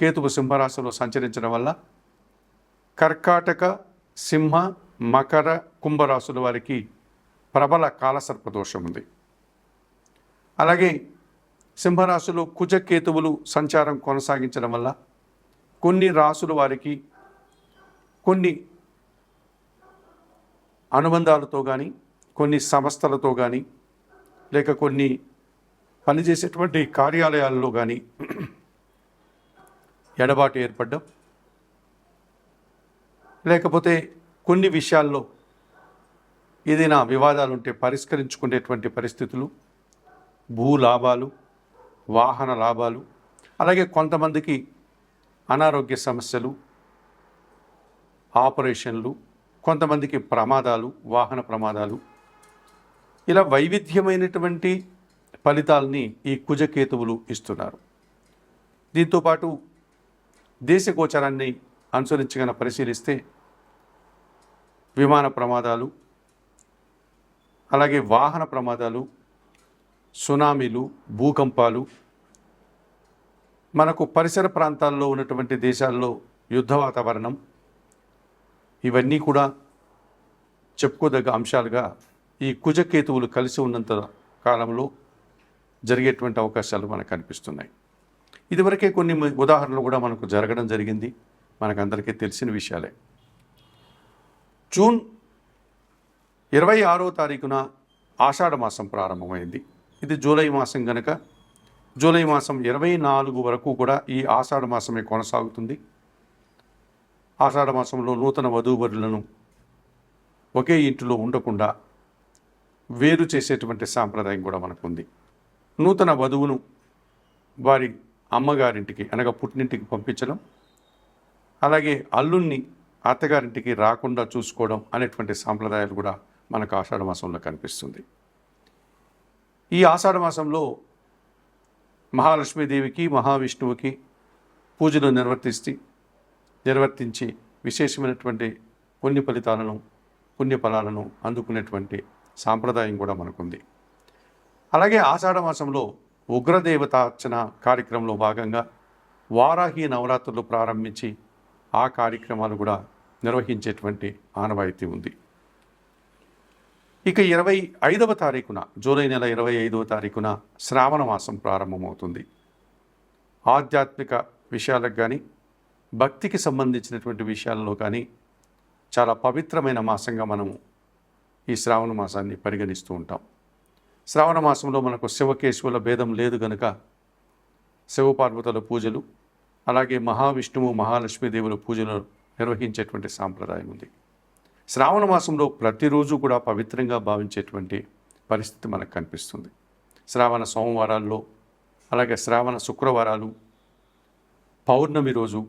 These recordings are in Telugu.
కేతువు సింహరాశిలో సంచరించడం వల్ల కర్కాటక సింహ మకర కుంభరాశుల వారికి ప్రబల కాలసర్ప దోషం ఉంది. అలాగే సింహరాశిలో కుజకేతువులు సంచారం కొనసాగించడం వల్ల కొన్ని రాసుల వారికి కొన్ని అనుబంధాలతో కానీ కొన్ని సంస్థలతో కానీ లేక కొన్ని పనిచేసేటువంటి కార్యాలయాల్లో కానీ ఎడబాటు ఏర్పడడం. లేకపోతే కొన్ని విషయాల్లో ఏదైనా వివాదాలు ఉంటే పరిష్కరించుకునేటువంటి పరిస్థితులు భూ లాభాలు వాహన లాభాలు అలాగే కొంతమందికి అనారోగ్య సమస్యలు ఆపరేషన్లు కొంతమందికి ప్రమాదాలు వాహన ప్రమాదాలు. ఇలా వైవిధ్యమైనటువంటి ఫలితాలని ఈ కుజకేతువులు ఇస్తున్నారు. దీంతోపాటు దేశ గోచరాన్ని అనుసరించగల పరిశీలిస్తే విమాన ప్రమాదాలు అలాగే వాహన ప్రమాదాలు సునామీలు భూకంపాలు మనకు పరిసర ప్రాంతాల్లో ఉన్నటువంటి దేశాల్లో యుద్ధ వాతావరణం ఇవన్నీ కూడా చెప్పుకోదగ్గ అంశాలుగా ఈ కుజకేతువులు కలిసి ఉన్నంత కాలంలో జరిగేటువంటి అవకాశాలు మనకు కనిపిస్తున్నాయి. ఇదివరకే కొన్ని ఉదాహరణలు కూడా మనకు జరగడం జరిగింది. మనకందరికీ తెలిసిన విషయాలే. జూన్ ఇరవై ఆరో తారీఖున ఆషాఢ మాసం ప్రారంభమైంది. ఇది జూలై మాసం గనక. జూలై మాసం ఇరవై నాలుగు వరకు కూడా ఈ ఆషాఢ మాసమే కొనసాగుతుంది. ఆషాఢ మాసంలో నూతన వధూవరులను ఒకే ఇంటిలో ఉండకుండా వేరు చేసేటువంటి సాంప్రదాయం కూడా మనకుంది. నూతన వధువును వారి అమ్మగారింటికి అనగా పుట్టినింటికి పంపించడం. అలాగే అల్లుణ్ణి అత్తగారింటికి రాకుండా చూసుకోవడం అనేటువంటి సాంప్రదాయాలు కూడా మనకు ఆషాఢ మాసంలో కనిపిస్తుంది. ఈ ఆషాఢ మాసంలో మహాలక్ష్మీదేవికి మహావిష్ణువుకి పూజలు నిర్వర్తిస్తే నిర్వర్తించి విశేషమైనటువంటి పుణ్య ఫలితాలను పుణ్యఫలాలను అందుకునేటువంటి సాంప్రదాయం కూడా మనకుంది. అలాగే ఆషాఢ మాసంలో ఉగ్రదేవత అర్చన కార్యక్రమంలో భాగంగా వారాహి నవరాత్రులు ప్రారంభించి ఆ కార్యక్రమాలు కూడా నిర్వహించేటువంటి ఆనవాయితీ ఉంది. ఇక ఇరవై ఐదవ తారీఖున జూలై నెల ఇరవై ఐదవ తారీఖున శ్రావణ మాసం ప్రారంభమవుతుంది. ఆధ్యాత్మిక విషయాలకు కానీ భక్తికి సంబంధించినటువంటి విషయాలలో కానీ చాలా పవిత్రమైన మాసంగా మనము ఈ శ్రావణ మాసాన్ని పరిగణిస్తూ ఉంటాం. శ్రావణ మాసంలో మనకు శివకేశవుల భేదం లేదు గనుక శివపార్వతుల పూజలు అలాగే మహావిష్ణువు మహాలక్ష్మీదేవుల పూజలు నిర్వహించేటువంటి సాంప్రదాయం ఉంది. శ్రావణ మాసంలో ప్రతిరోజు కూడా పవిత్రంగా భావించేటువంటి పరిస్థితి మనకు కనిపిస్తుంది. శ్రావణ సోమవారాల్లో అలాగే శ్రావణ శుక్రవారాలు పౌర్ణమి రోజు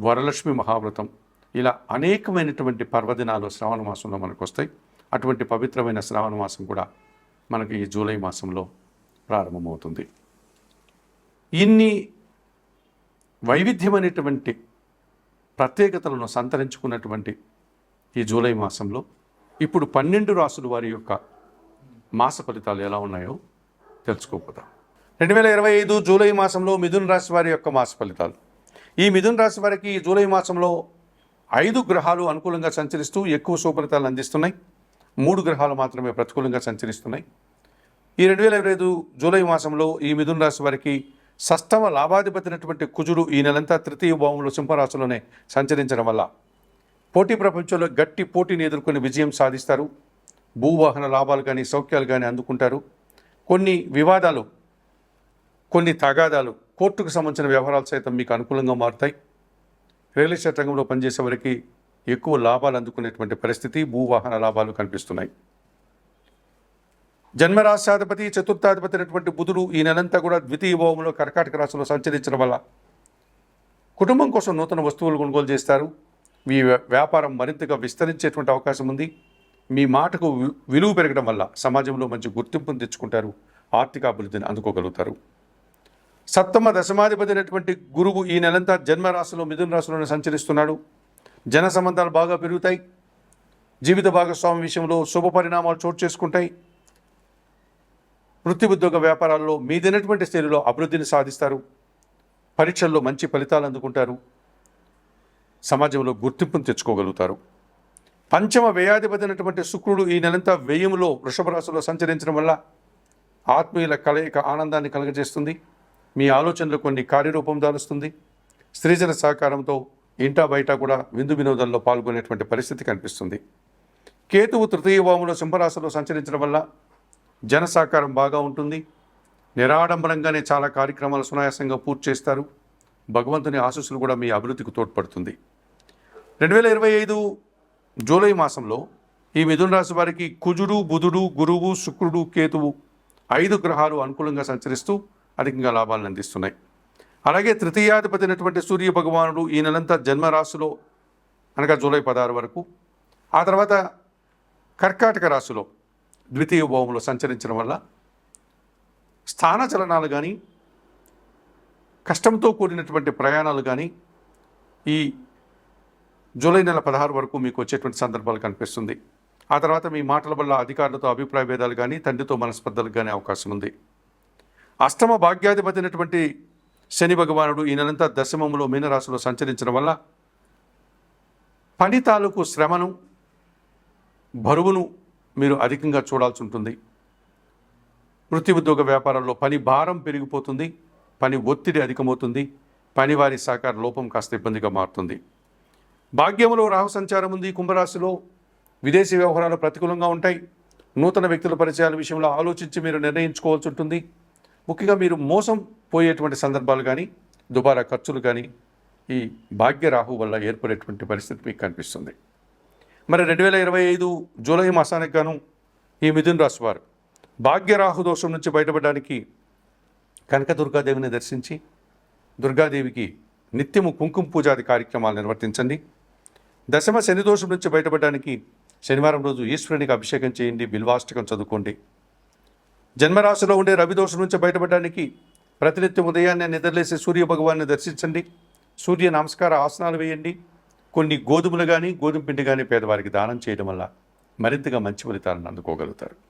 వరలక్ష్మి మహావ్రతం ఇలా అనేకమైనటువంటి పర్వదినాలు శ్రావణ మాసంలో మనకు వస్తాయి. అటువంటి పవిత్రమైన శ్రావణ మాసం కూడా మనకి ఈ జూలై మాసంలో ప్రారంభమవుతుంది. ఇన్ని వైవిధ్యమైనటువంటి ప్రత్యేకతలను సంతరించుకున్నటువంటి ఈ జూలై మాసంలో ఇప్పుడు పన్నెండు రాసుల వారి యొక్క మాస ఫలితాలు ఎలా ఉన్నాయో తెలుసుకోపోతాం రెండు వేల ఇరవై ఐదు జూలై మాసంలో మిథున్ రాశి వారి యొక్క మాస ఫలితాలు. ఈ మిథున్ రాశి వారికి ఈ జూలై మాసంలో ఐదు గ్రహాలు అనుకూలంగా సంచరిస్తూ ఎక్కువ సుఫలితాలను అందిస్తున్నాయి. మూడు గ్రహాలు మాత్రమే ప్రతికూలంగా సంచరిస్తున్నాయి. ఈ రెండు వేల ఇరవై ఐదు జూలై మాసంలో ఈ మిథున రాశి వారికి సష్టమ లాభాధిపతినటువంటి కుజుడు ఈ నెలంతా తృతీయ భావంలో సింహరాశిలోనే సంచరించడం వల్ల పోటీ ప్రపంచంలో గట్టి పోటీని ఎదుర్కొని విజయం సాధిస్తారు. భూవాహన లాభాలు కానీ సౌఖ్యాలు కానీ అందుకుంటారు. కొన్ని వివాదాలు కొన్ని తగాదాలు కోర్టుకు సంబంధించిన వ్యవహారాలు సైతం మీకు అనుకూలంగా మారుతాయి. రియల్ ఎస్టేట్ రంగంలో పనిచేసే వారికి ఎక్కువ లాభాలు అందుకునేటువంటి పరిస్థితి భూవాహన లాభాలు కనిపిస్తున్నాయి. జన్మరాశాధిపతి చతుర్థాధిపతి అయినటువంటి బుధుడు ఈ నెలంతా కూడా ద్వితీయ భావంలో కర్కాటక రాశిలో సంచరించడం వల్ల కుటుంబం కోసం నూతన వస్తువులు కొనుగోలు చేస్తారు. మీ వ్యాపారం మరింతగా విస్తరించేటువంటి అవకాశం ఉంది. మీ మాటకు వి- విలువ పెరగడం వల్ల సమాజంలో మంచి గుర్తింపును తెచ్చుకుంటారు. ఆర్థిక అభివృద్ధిని అందుకోగలుగుతారు. సప్తమ దశమాధిపతి అయినటువంటి గురువు ఈ నెలంతా జన్మరాశిలో మిథున రాశిలోనే సంచరిస్తున్నాడు. జన సంబంధాలు బాగా పెరుగుతాయి. జీవిత భాగస్వామి విషయంలో శుభ పరిణామాలు చోటు చేసుకుంటాయి. వృత్తి ఉద్యోగ వ్యాపారాల్లో మీదైనటువంటి స్థితిలో అభివృద్ధిని సాధిస్తారు. పరీక్షల్లో మంచి ఫలితాలు అందుకుంటారు. సమాజంలో గుర్తింపును తెచ్చుకోగలుగుతారు. పంచమ వ్యయాధిపతి అయినటువంటి శుక్రుడు ఈ నెలంతా వ్యయంలో వృషభ రాశిలో సంచరించడం వల్ల ఆత్మీయుల కలయిక ఆనందాన్ని కలగజేస్తుంది. మీ ఆలోచనలు కొన్ని కార్యరూపం దాలుస్తుంది. స్త్రీజన సహకారంతో ఇంటా బయట కూడా విందు వినోదంలో పాల్గొనేటువంటి పరిస్థితి కనిపిస్తుంది. కేతువు తృతీయ భావంలో సింహరాశిలో సంచరించడం వల్ల జన సహకారం బాగా ఉంటుంది. నిరాడంబరంగానే చాలా కార్యక్రమాలు సునాయాసంగా పూర్తి చేస్తారు. భగవంతుని ఆశీస్సులు కూడా మీ అభివృద్ధికి తోడ్పడుతుంది. రెండు వేల ఇరవై ఐదు జూలై మాసంలో ఈ మిథున రాశి వారికి కుజుడు బుధుడు గురువు శుక్రుడు కేతువు ఐదు గ్రహాలు అనుకూలంగా సంచరిస్తూ అధికంగా లాభాలను అందిస్తున్నాయి. అలాగే తృతీయాధిపతి అయినటువంటి సూర్య భగవానుడు ఈ నెలంతా జన్మరాశిలో అనగా జూలై పదహారు వరకు ఆ తర్వాత కర్కాటక రాశిలో ద్వితీయ భావంలో సంచరించడం వల్ల స్థాన చలనాలు కానీ కష్టంతో కూడినటువంటి ప్రయాణాలు కానీ ఈ జూలై నెల పదహారు వరకు మీకు వచ్చేటువంటి సందర్భాలు కనిపిస్తుంది. ఆ తర్వాత మీ మాటల వల్ల అధికారులతో అభిప్రాయ భేదాలు కానీ తండ్రితో మనస్పర్ధలు కానీ అవకాశం ఉంది. అష్టమ భాగ్యాధిపతి అయినటువంటి శని భగవానుడు ఈ నెలంతా దశమములో మీనరాశిలో సంచరించడం వల్ల పని తాలూకు శ్రమను బరువును మీరు అధికంగా చూడాల్సి ఉంటుంది. వృత్తి ఉద్యోగ వ్యాపారంలో పని భారం పెరిగిపోతుంది పని ఒత్తిడి అధికమవుతుంది పనివారి సహకార లోపం కాస్త ఇబ్బందిగా మారుతుంది. భాగ్యంలో రాహు సంచారం ఉంది కుంభరాశిలో విదేశీ వ్యవహారాలు ప్రతికూలంగా ఉంటాయి. నూతన వ్యక్తుల పరిచయాల విషయంలో ఆలోచించి మీరు నిర్ణయించుకోవాల్సి ఉంటుంది. ముఖ్యంగా మీరు మోసం పోయేటువంటి సందర్భాలు కానీ దుబారా ఖర్చులు కానీ ఈ భాగ్యరాహు వల్ల ఏర్పడేటువంటి పరిస్థితి మీకు కనిపిస్తుంది. మరి రెండు వేల ఇరవై ఐదు జూలై మాసానికి గాను ఈ మిథున్ రాశి వారు భాగ్యరాహు దోషం నుంచి బయటపడడానికి కనక దుర్గాదేవిని దర్శించి దుర్గాదేవికి నిత్యము కుంకుమ పూజాది కార్యక్రమాలు నిర్వర్తించండి. దశమ శని దోషం నుంచి బయటపడడానికి శనివారం రోజు ఈశ్వరునికి అభిషేకం చేయండి బిల్వాష్టకం చదువుకోండి. జన్మరాశిలో ఉండే రవి దోషం నుంచి బయటపడడానికి ప్రతినిత్యం ఉదయాన్నే నిద్రలేసి సూర్య భగవాన్ని దర్శించండి. సూర్య నమస్కార ఆసనాలు వేయండి. కొన్ని గోధుమలు కానీ గోధుమ పిండి కానీ పేదవారికి దానం చేయడం వల్ల మరింతగా మంచి ఫలితాలను అందుకోగలుగుతారు.